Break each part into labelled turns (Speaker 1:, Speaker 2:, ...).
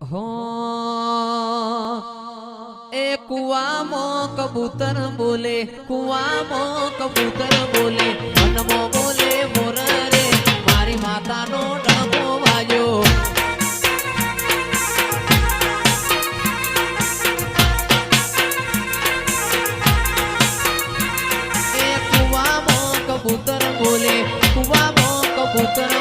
Speaker 1: હો. એ કુવામો કબૂતર બોલે, કુવામો કબૂતર બોલે, મનમો બોલે મોર રે મારી માતાનો ડણકો વાયો એ કુવામો કબૂતર બોલે, કુવામો કબૂતર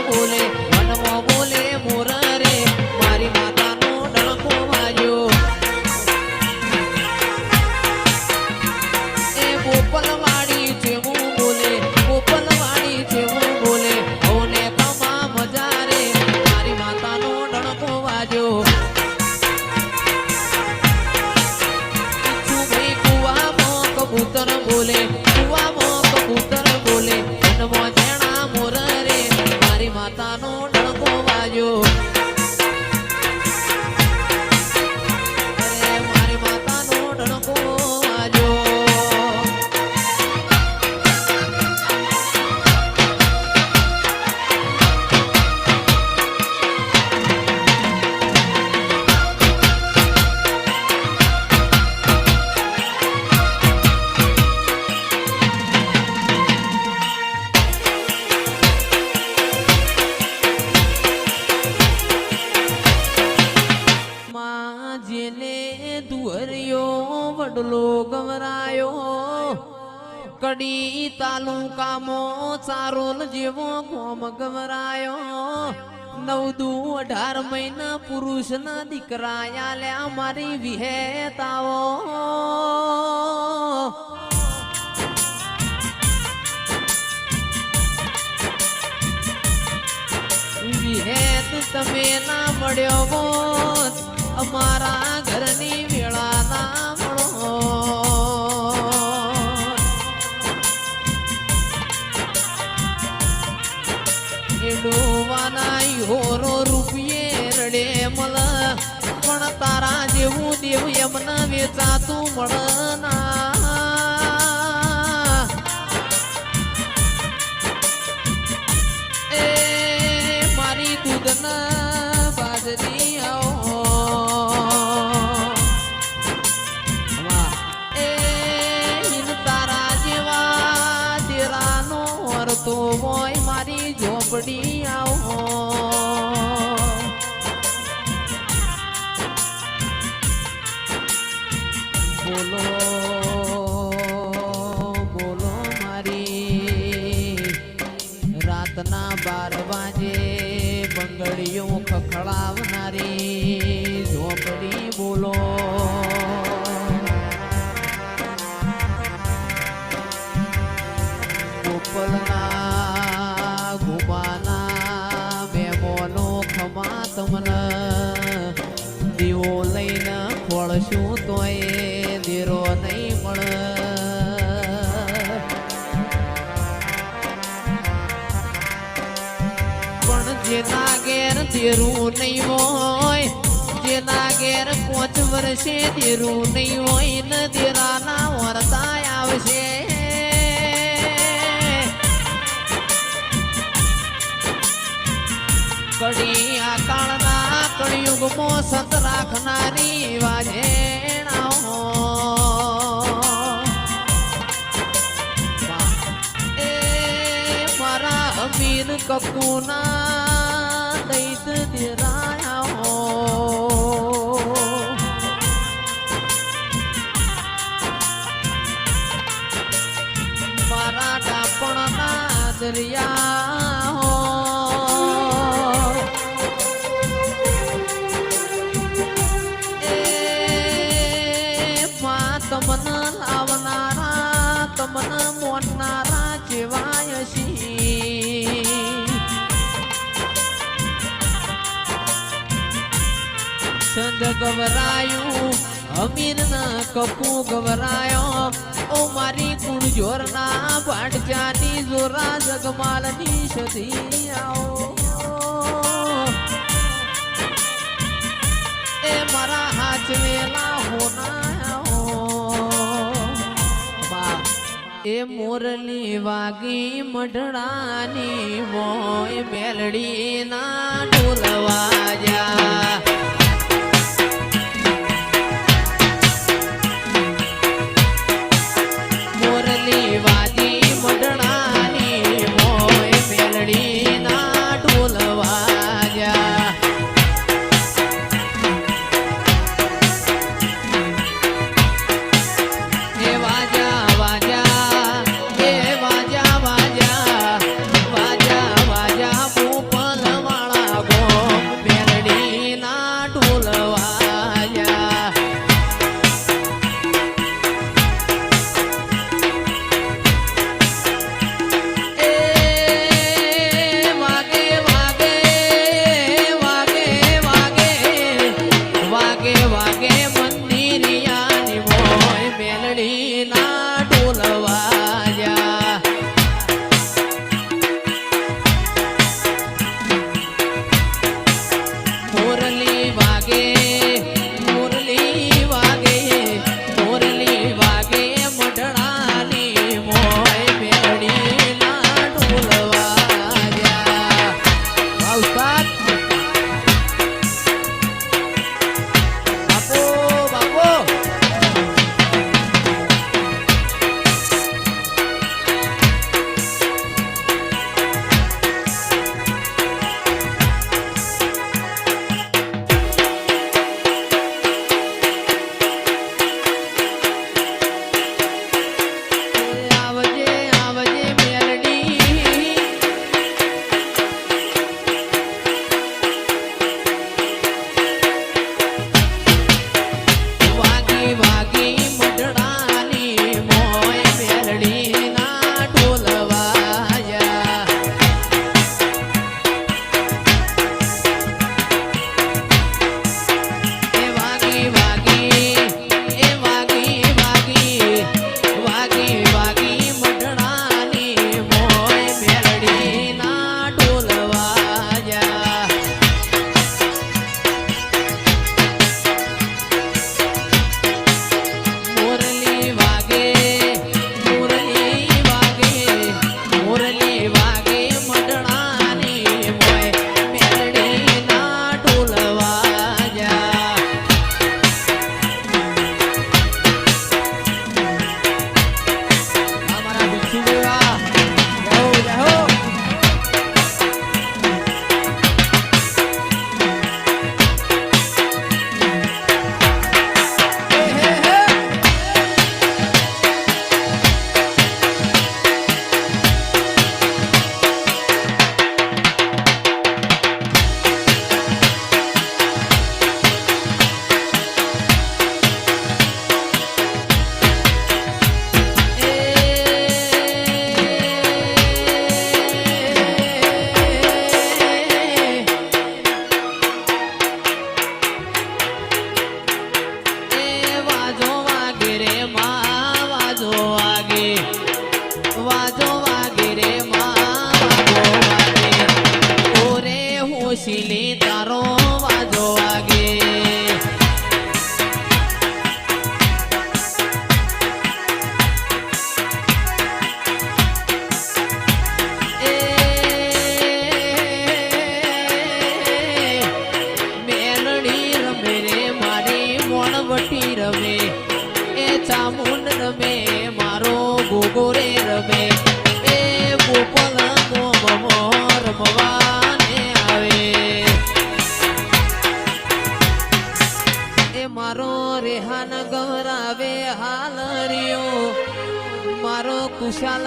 Speaker 1: કડી તાલુકામાં ચારોલ જેવો ગોમ ગવરાયો. નવ દુ અઢાર મહિના પુરુષના દીકરા આલ્યા મારી વિહેતાઓ. વિહેત તમે ના મળ્યો અમારા ઘરની વેળા ના દેવ એમને વેચાતું મળ રાતના બાર વાજે બંગડીઓ ખખડાવનારી ઝોપડી બોલો. જેના ઘેર નહીં હોય જેના ઘેર વર્ષે દેરું નહીં હોય, ને દેરાના વરતા આવશે. કડી આકાળના કળિયુગમાં સત રાખનારી વાજેણા મારા અમીર દૈત દિરાયા હો. એ માં તમને લાવનારા તમને મોનનારા જેવાય છી સંદ ગવરાયું અમીર ના કપુ ગવરાયો ઓ મારી કુણ જોરના ભાટજાની જોરા જગમાલની સધી આવો એ મારા હાથ વેલા બા એ મોરલી વાગી મઢડાની મોય મેલડી ના ઢોલવા ছিলে કુશાલ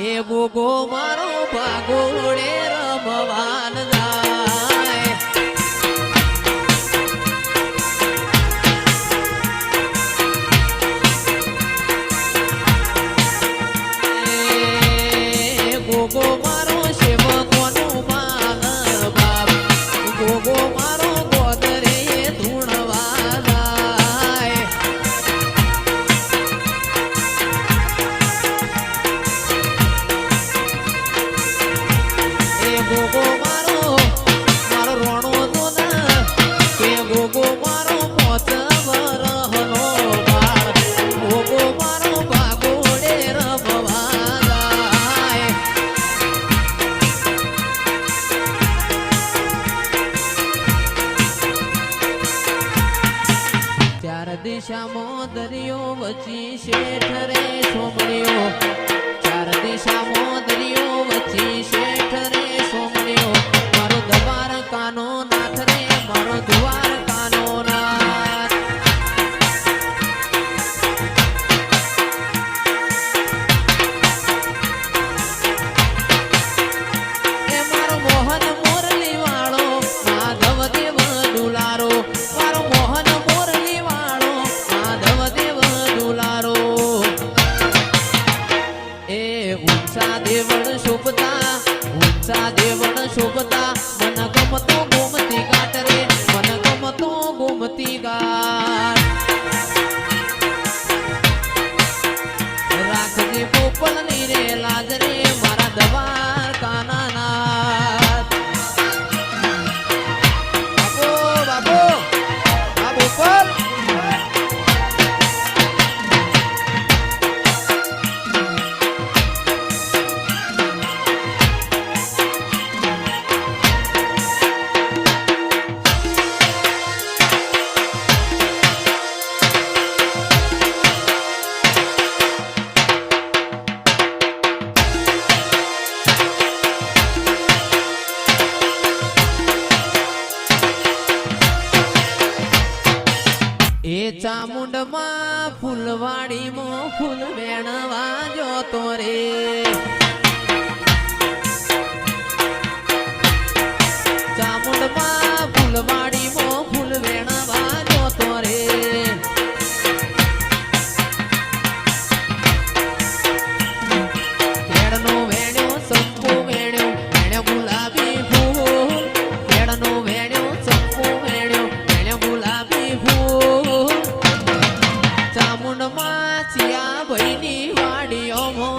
Speaker 1: એ ગોગો passado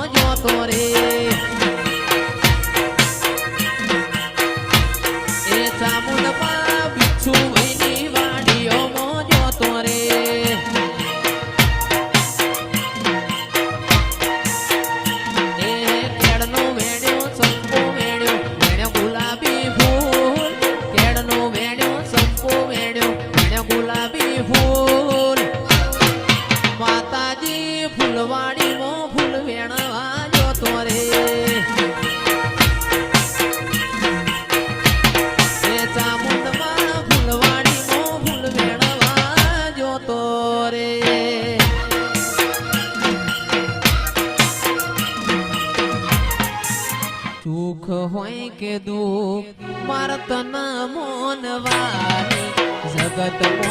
Speaker 1: જોતો રે Matamor.